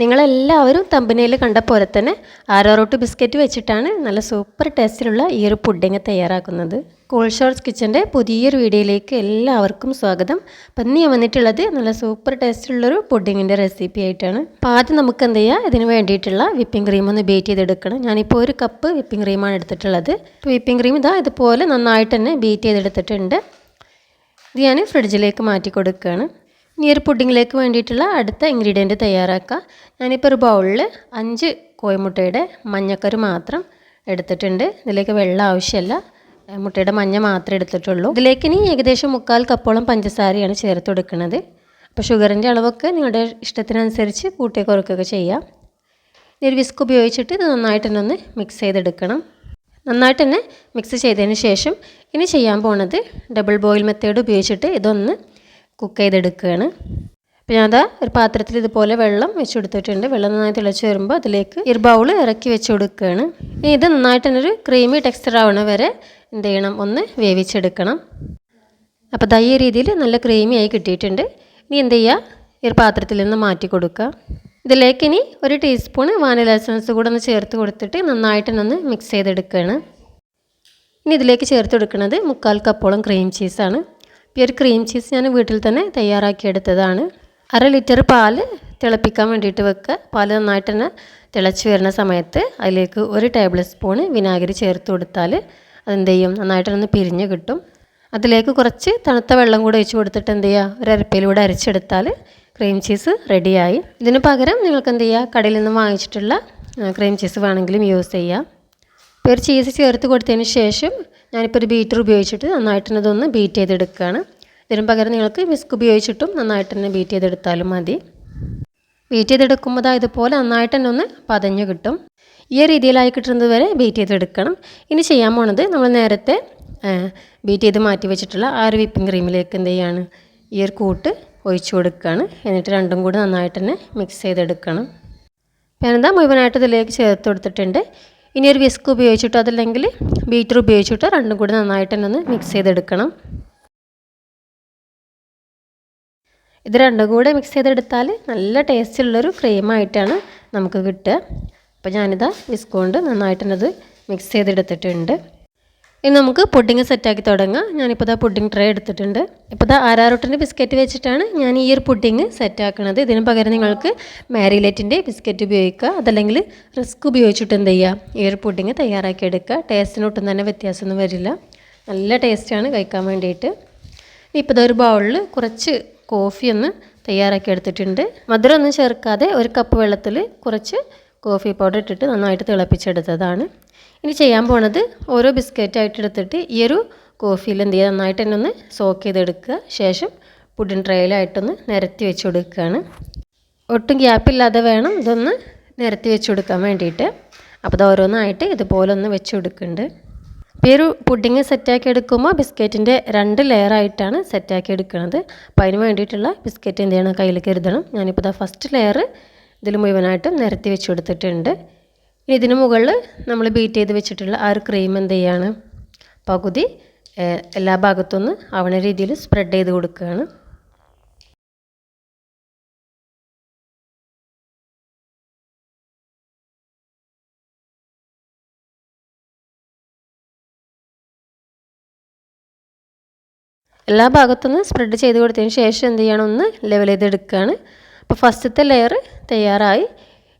നിങ്ങളെല്ലാവരും തമ്പനയിൽ കണ്ട പോലെ തന്നെ ആരോറോട്ട് ബിസ്ക്കറ്റ് വെച്ചിട്ടാണ് നല്ല സൂപ്പർ ടേസ്റ്റിലുള്ള ഈ ഒരു പുഡിങ് തയ്യാറാക്കുന്നത്. കൂൾ ഷോർട്സ് കിച്ചന്റെ പുതിയൊരു വീഡിയോയിലേക്ക് എല്ലാവർക്കും സ്വാഗതം. അപ്പം ഞാൻ വന്നിട്ടുള്ളത് നല്ല സൂപ്പർ ടേസ്റ്റിലുള്ളൊരു പുഡിങ്ങിന്റെ റെസിപ്പി ആയിട്ടാണ്. അപ്പോൾ ആദ്യം നമുക്ക് എന്ത് ചെയ്യാം? ഇതിന് വേണ്ടിയിട്ടുള്ള വിപ്പിംഗ് ക്രീം ഒന്ന് ബീറ്റ് ചെയ്തെടുക്കണം. ഞാനിപ്പോൾ ഒരു കപ്പ് വിപ്പിംഗ് ക്രീമാണ് എടുത്തിട്ടുള്ളത്. വിപ്പിംഗ് ക്രീം ഇതാ ഇതുപോലെ നന്നായിട്ട് തന്നെ ബീറ്റ് ചെയ്തെടുത്തിട്ടുണ്ട്. ഇത് ഞാൻ ഫ്രിഡ്ജിലേക്ക് മാറ്റി കൊടുക്കുകയാണ് ഇനി ഒരു പുഡിങ്ങിലേക്ക് വേണ്ടിയിട്ടുള്ള അടുത്ത ഇൻഗ്രീഡിയന്റ് തയ്യാറാക്കുക. ഞാനിപ്പോൾ ഒരു ബൗളിൽ അഞ്ച് കോഴിമുട്ടയുടെ മഞ്ഞക്കരു മാത്രം എടുത്തിട്ടുണ്ട്. ഇതിലേക്ക് വെള്ളം ആവശ്യമില്ല. മുട്ടയുടെ മഞ്ഞ മാത്രമേ എടുത്തിട്ടുള്ളൂ. ഇതിലേക്ക് ഇനി ഏകദേശം മുക്കാൽ കപ്പോളം പഞ്ചസാരയാണ് ചേർത്ത് കൊടുക്കുന്നത്. അപ്പോൾ ഷുഗറിന്റെ അളവൊക്കെ നിങ്ങളുടെ ഇഷ്ടത്തിനനുസരിച്ച് കൂട്ടി കുറക്കുകയൊക്കെ ചെയ്യാം. ഇനി ഒരു വിസ്ക് ഉപയോഗിച്ചിട്ട് ഇത് നന്നായിട്ട് തന്നെ ഒന്ന് മിക്സ് ചെയ്തെടുക്കണം. നന്നായിട്ട് തന്നെ മിക്സ് ചെയ്തതിന് ശേഷം ഇനി ചെയ്യാൻ പോണത് ഡബിൾ ബോയിൽ മെത്തേഡ് ഉപയോഗിച്ചിട്ട് ഇതൊന്ന് കുക്ക് ചെയ്തെടുക്കുകയാണ്. അപ്പോൾ ഞാൻ അതാ ഒരു പാത്രത്തിൽ ഇതുപോലെ വെള്ളം വെച്ച് കൊടുത്തിട്ടുണ്ട് വെള്ളം നന്നായി തിളച്ച് വരുമ്പോൾ അതിലേക്ക് ഒരു ബൗൾ ഇറക്കി വെച്ച് കൊടുക്കുകയാണ് ഇനി ഇത് നന്നായിട്ട് തന്നെ ഒരു ക്രീമി ടെക്സ്ചർ ആവണ വരെ എന്ത് ചെയ്യണം? ഒന്ന് വേവിച്ചെടുക്കണം. അപ്പോൾ ഈ രീതിയിൽ നല്ല ക്രീമി ആയി കിട്ടിയിട്ടുണ്ട്. ഇനി എന്ത് ചെയ്യുക ഈ ഒരു പാത്രത്തിൽ നിന്ന് മാറ്റി കൊടുക്കുക. ഇതിലേക്ക് ഇനി ഒരു ടീസ്പൂൺ വാനില എസൻസ് കൂടെ ഒന്ന് ചേർത്ത് കൊടുത്തിട്ട് നന്നായിട്ട് ഒന്ന് മിക്സ് ചെയ്തെടുക്കുകയാണ്. ഇനി ഇതിലേക്ക് ചേർത്ത് കൊടുക്കുന്നത് മുക്കാൽ കപ്പോളം ക്രീം ചീസാണ് ഈ ഒരു ക്രീം ചീസ് ഞാൻ വീട്ടിൽ തന്നെ തയ്യാറാക്കിയെടുത്തതാണ്. അര ലിറ്റർ പാൽ തിളപ്പിക്കാൻ വേണ്ടിയിട്ട് വെക്കുക. പാൽ നന്നായിട്ട് തന്നെ തിളച്ച് വരുന്ന സമയത്ത് അതിലേക്ക് ഒരു ടേബിൾ സ്പൂണ് വിനാഗിരി ചേർത്ത് കൊടുത്താൽ അതെന്ത് ചെയ്യും? നന്നായിട്ടൊന്ന് പിരിഞ്ഞ് കിട്ടും. അതിലേക്ക് കുറച്ച് തണുത്ത വെള്ളം കൂടെ ഒഴിച്ച് കൊടുത്തിട്ട് എന്ത് ചെയ്യുക? ഒരു അരപ്പയിലൂടെ അരച്ചെടുത്താൽ ക്രീം ചീസ് റെഡിയായി ഇതിന് പകരം നിങ്ങൾക്ക് എന്ത് ചെയ്യുക? കടയിൽ നിന്ന് വാങ്ങിച്ചിട്ടുള്ള ക്രീം ചീസ് വേണമെങ്കിലും യൂസ് ചെയ്യാം. ഇപ്പോൾ ഒരു ചീസ് ചേർത്ത് കൊടുത്തതിന് ശേഷം ഞാനിപ്പോൾ ഒരു ബീറ്റർ ഉപയോഗിച്ചിട്ട് നന്നായിട്ട് തന്നെ ഇതൊന്ന് ബീറ്റ് ചെയ്തെടുക്കുകയാണ്. ഇതിനു പകരം നിങ്ങൾക്ക് വിസ്ക് ഉപയോഗിച്ചിട്ടും നന്നായിട്ട് തന്നെ ബീറ്റ് ചെയ്തെടുത്താലും മതി. ബീറ്റ് ചെയ്തെടുക്കുമ്പോൾ അതായത് ഇതുപോലെ നന്നായിട്ട് തന്നെ ഒന്ന് പതഞ്ഞ് കിട്ടും. ഈ രീതിയിലായി കിട്ടുന്നത് വരെ ബീറ്റ് ചെയ്തെടുക്കണം. ഇനി ചെയ്യാൻ പോണത് നമ്മൾ നേരത്തെ ബീറ്റ് ചെയ്ത് മാറ്റി വെച്ചിട്ടുള്ള ആ ഒരു വിപ്പിംഗ് ക്രീമിലേക്ക് എന്ത് ചെയ്യാണ്? ഈ ഒരു കൂട്ട് ഒഴിച്ചു കൊടുക്കുകയാണ്. എന്നിട്ട് രണ്ടും കൂടി നന്നായിട്ട് തന്നെ മിക്സ് ചെയ്തെടുക്കണം. ഞാനെന്താ മുഴുവനായിട്ട് ഇതിലേക്ക് ചേർത്ത് കൊടുത്തിട്ടുണ്ട്. ഇനി ഒരു വിസ്ക് ഉപയോഗിച്ചിട്ട് അതല്ലെങ്കിൽ ബീറ്റർ ഉപയോഗിച്ചിട്ടോ രണ്ടും കൂടി നന്നായിട്ട് തന്നെ ഒന്ന് മിക്സ് ചെയ്തെടുക്കണം. ഇത് രണ്ടും കൂടെ മിക്സ് ചെയ്തെടുത്താൽ നല്ല ടേസ്റ്റുള്ളൊരു ക്രീമായിട്ടാണ് നമുക്ക് കിട്ടുക. അപ്പോൾ ഞാനിതാ വിസ്ക് കൊണ്ട് നന്നായിട്ട് തന്നെ അത് മിക്സ് ചെയ്തെടുത്തിട്ടുണ്ട്. ഇനി നമുക്ക് പുഡിങ് സെറ്റാക്കി തുടങ്ങാം. ഞാനിപ്പോൾ ഇതാ പുഡിങ് ട്രേ എടുത്തിട്ടുണ്ട്. ഇപ്പോൾ ഇതാ ആരാറോട്ടിന്റെ ബിസ്ക്കറ്റ് വെച്ചിട്ടാണ് ഞാൻ ഈ ഒരു പുഡിങ് സെറ്റാക്കണത് ഇതിന് പകരം നിങ്ങൾക്ക് മാരിലേറ്റിന്റെ ബിസ്ക്കറ്റ് ഉപയോഗിക്കുക. അതല്ലെങ്കിൽ റിസ്ക് ഉപയോഗിച്ചിട്ട് എന്ത് ചെയ്യുക ഈ ഒരു പുഡിങ് തയ്യാറാക്കി എടുക്കുക. ടേസ്റ്റിന് ഒട്ടും തന്നെ വ്യത്യാസമൊന്നും വരില്ല. നല്ല ടേസ്റ്റാണ് കഴിക്കാൻ വേണ്ടിയിട്ട്. ഇപ്പോൾ ഇതൊരു ബൗളിൽ കുറച്ച് കോഫി ഒന്ന് തയ്യാറാക്കി എടുത്തിട്ടുണ്ട്. മധുരം ഒന്നും ചേർക്കാതെ ഒരു കപ്പ് വെള്ളത്തിൽ കുറച്ച് കോഫി പൗഡർ ഇട്ടിട്ട് നന്നായിട്ട് തിളപ്പിച്ചെടുത്തതാണ്. ഇനി ചെയ്യാൻ പോണത് ഓരോ ബിസ്ക്കറ്റ് ആയിട്ട് എടുത്തിട്ട് ഈ ഒരു കോഫിയിൽ എന്ത് ചെയ്യുക? നന്നായിട്ട് തന്നെ ഒന്ന് സോക്ക് ചെയ്തെടുക്കുക. ശേഷം പുഡിൻ ട്രേയിലായിട്ടൊന്ന് നിരത്തി വെച്ച് കൊടുക്കുകയാണ്. ഒട്ടും ഗ്യാപ്പില്ലാതെ വേണം ഇതൊന്ന് നിരത്തി വെച്ച് കൊടുക്കാൻ വേണ്ടിയിട്ട്. അപ്പോൾ ഇത് ഓരോന്നായിട്ട് ഇതുപോലെ ഒന്ന് വെച്ച് കൊടുക്കുന്നുണ്ട്. ഇപ്പോൾ ഒരു പുഡിങ് സെറ്റാക്കി എടുക്കുമ്പോൾ ബിസ്ക്കറ്റിന്റെ രണ്ട് ലെയറായിട്ടാണ് സെറ്റാക്കി എടുക്കുന്നത്. അപ്പോൾ അതിന് വേണ്ടിയിട്ടുള്ള ബിസ്ക്കറ്റ് എന്ത് ചെയ്യണം? കയ്യിൽ കരുതണം. ഞാനിപ്പോൾ ഇതാ ഫസ്റ്റ് ലെയർ ഇതിൽ മുഴുവനായിട്ടും നിരത്തി വെച്ച് കൊടുത്തിട്ടുണ്ട്. ഇതിന് മുകളിൽ നമ്മൾ ബീറ്റ് ചെയ്ത് വെച്ചിട്ടുള്ള ആ ഒരു ക്രീം എന്ത് ചെയ്യാണ്? പകുതി എല്ലാ ഭാഗത്തുനിന്ന് ആവണ രീതിയിൽ സ്പ്രെഡ് ചെയ്ത് കൊടുക്കുകയാണ്. എല്ലാ ഭാഗത്തുനിന്ന് സ്പ്രെഡ് ചെയ്ത് കൊടുത്തതിന് ശേഷം എന്ത് ചെയ്യണം? ഒന്ന് ലെവൽ ചെയ്തെടുക്കുകയാണ് അപ്പോൾ ഫസ്റ്റത്തെ ലെയർ തയ്യാറായി.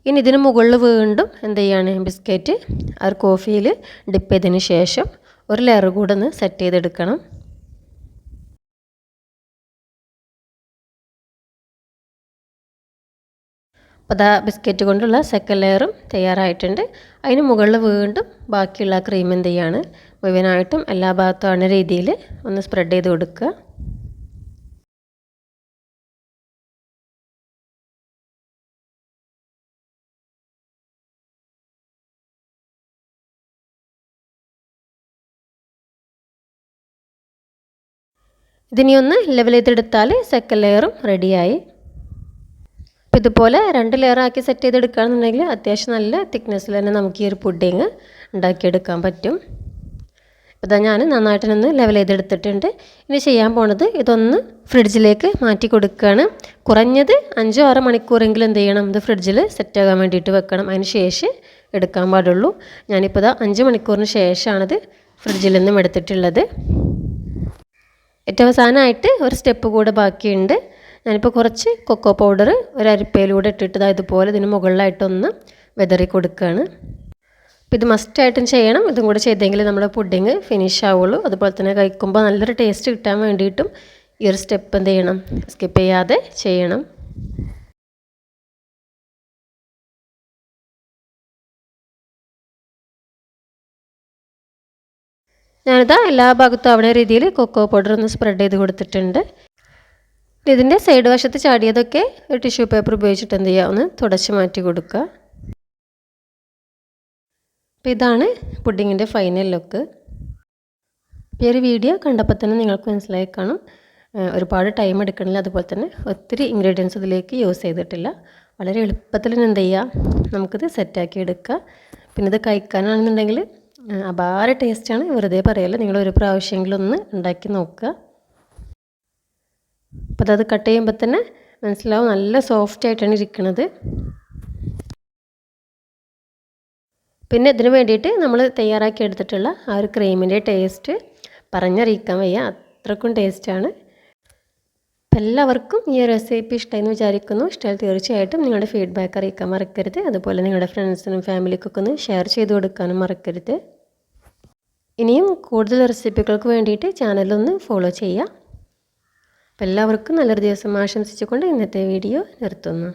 ഇനി ഇതിന് മുകളിൽ വീണ്ടും എന്ത് ചെയ്യാണ് ബിസ്ക്കറ്റ് ആ കോഫിയിൽ ഡിപ്പ് ചെയ്തതിന് ശേഷം ഒരു ലെയർ കൂടെ ഒന്ന് സെറ്റ് ചെയ്തെടുക്കണം. അപ്പോൾ അതാ ബിസ്ക്കറ്റ് കൊണ്ടുള്ള സെക്കൻഡ് ലെയറും തയ്യാറായിട്ടുണ്ട്. അതിന് മുകളിൽ വീണ്ടും ബാക്കിയുള്ള ക്രീം എന്ത് ചെയ്യാണ്? മുഴുവനായിട്ടും എല്ലാ ഭാഗത്തും ആണ് രീതിയിൽ ഒന്ന് സ്പ്രെഡ് ചെയ്ത് കൊടുക്കുക. ഇതിനി ഒന്ന് ലെവൽ ചെയ്തെടുത്താൽ സെക്കൻഡ് ലെയറും റെഡിയായി അപ്പോൾ ഇതുപോലെ രണ്ട് ലെയറാക്കി സെറ്റ് ചെയ്തെടുക്കുകയാണെന്നുണ്ടെങ്കിൽ അത്യാവശ്യം നല്ല തിക്നെസ്സിൽ തന്നെ നമുക്ക് ഈ ഒരു പുഡിങ് ഉണ്ടാക്കിയെടുക്കാൻ പറ്റും. ഇതാ ഞാൻ നന്നായിട്ടൊന്ന് ലെവൽ ചെയ്തെടുത്തിട്ടുണ്ട്. ഇനി ചെയ്യാൻ പോണത് ഇതൊന്ന് ഫ്രിഡ്ജിലേക്ക് മാറ്റി കൊടുക്കുകയാണ്. കുറഞ്ഞത് അഞ്ചോ ആറ് മണിക്കൂറെങ്കിലും എന്ത് ചെയ്യണം? ഇത് ഫ്രിഡ്ജിൽ സെറ്റാകാൻ വേണ്ടിയിട്ട് വെക്കണം. അതിന് ശേഷം എടുക്കാൻ പാടുള്ളൂ. ഞാനിപ്പോൾ ഇതാ അഞ്ച് മണിക്കൂറിന് ശേഷമാണിത് ഫ്രിഡ്ജിൽ നിന്നും എടുത്തിട്ടുള്ളത്. ഏറ്റവും അവസാനമായിട്ട് ഒരു സ്റ്റെപ്പ് കൂടെ ബാക്കിയുണ്ട്. ഞാനിപ്പോൾ കുറച്ച് കൊക്കോ പൗഡർ ഒരു അരിപ്പയിലൂടെ ഇട്ടിട്ട് ഇതുപോലെ ഇതിന് മുകളിലായിട്ടൊന്ന് വെതറി കൊടുക്കുകയാണ് അപ്പോൾ ഇത് മസ്റ്റായിട്ടും ചെയ്യണം. ഇതും കൂടെ ചെയ്തെങ്കിൽ നമ്മുടെ പുഡിങ് ഫിനിഷ് ആവുള്ളൂ. അതുപോലെ തന്നെ കഴിക്കുമ്പോൾ നല്ലൊരു ടേസ്റ്റ് കിട്ടാൻ വേണ്ടിയിട്ടും ഈ ഒരു സ്റ്റെപ്പ് എന്ത് ചെയ്യണം? സ്കിപ്പ് ചെയ്യാതെ ചെയ്യണം. ഞാനിതാ എല്ലാ ഭാഗത്തും അവിടെ രീതിയിൽ കൊക്കോ പൗഡർ ഒന്ന് സ്പ്രെഡ് ചെയ്ത് കൊടുത്തിട്ടുണ്ട്. ഇതിന്റെ സൈഡ് വശത്ത് ചാടിയതൊക്കെ ടിഷ്യൂ പേപ്പർ ഉപയോഗിച്ചിട്ട് എന്ത് ചെയ്യുക ഒന്ന് തുടച്ച് മാറ്റി കൊടുക്കുക. അപ്പോൾ ഇതാണ് പുഡിങ്ങിന്റെ ഫൈനൽ ലുക്ക് ഈ ഒരു വീഡിയോ കണ്ടപ്പോൾ തന്നെ നിങ്ങൾക്ക് മനസ്സിലായി കാണും. ഒരുപാട് ടൈം എടുക്കണില്ല. അതുപോലെ തന്നെ ഒത്തിരി ഇൻഗ്രീഡിയൻസ് ഇതിലേക്ക് യൂസ് ചെയ്തിട്ടില്ല. വളരെ എളുപ്പത്തിൽ എന്ത് ചെയ്യുക നമുക്കിത് സെറ്റാക്കി എടുക്കുക പിന്നെ ഇത് കഴിക്കാനാണെന്നുണ്ടെങ്കിൽ അപാര ടേസ്റ്റാണ് വെറുതെ പറയല്ല. നിങ്ങൾ ഒരു പ്രാവശ്യമെങ്കിലും ഒന്ന് ഉണ്ടാക്കി നോക്കുക. അപ്പോൾ അത് കട്ട് ചെയ്യുമ്പോൾ തന്നെ മനസ്സിലാവും നല്ല സോഫ്റ്റ് ആയിട്ടാണ് ഇരിക്കുന്നത് പിന്നെ ഇതിന് വേണ്ടിയിട്ട് നമ്മൾ തയ്യാറാക്കി എടുത്തിട്ടുള്ള ആ ഒരു ക്രീമിന്റെ ടേസ്റ്റ് പറഞ്ഞറിയിക്കാൻ വയ്യ. അത്രക്കും ടേസ്റ്റാണ് എല്ലാവർക്കും ഈ റെസിപ്പി ഇഷ്ടമെന്ന് വിചാരിക്കുന്നു. ഇഷ്ടമായി തീർച്ചയായിട്ടും നിങ്ങളുടെ ഫീഡ്ബാക്ക് അറിയിക്കാൻ മറക്കരുത്. അതുപോലെ നിങ്ങളുടെ ഫ്രണ്ട്സിനും ഫാമിലിക്കൊക്കെ ഒന്ന് ഷെയർ ചെയ്ത് കൊടുക്കാനും മറക്കരുത്. ഇനിയും കൂടുതൽ റെസിപ്പികൾക്ക് വേണ്ടിയിട്ട് ചാനലൊന്ന് ഫോളോ ചെയ്യുക. അപ്പോൾ എല്ലാവർക്കും നല്ലൊരു ദിവസം ആശംസിച്ചുകൊണ്ട് ഇന്നത്തെ വീഡിയോ നിർത്തുന്നു.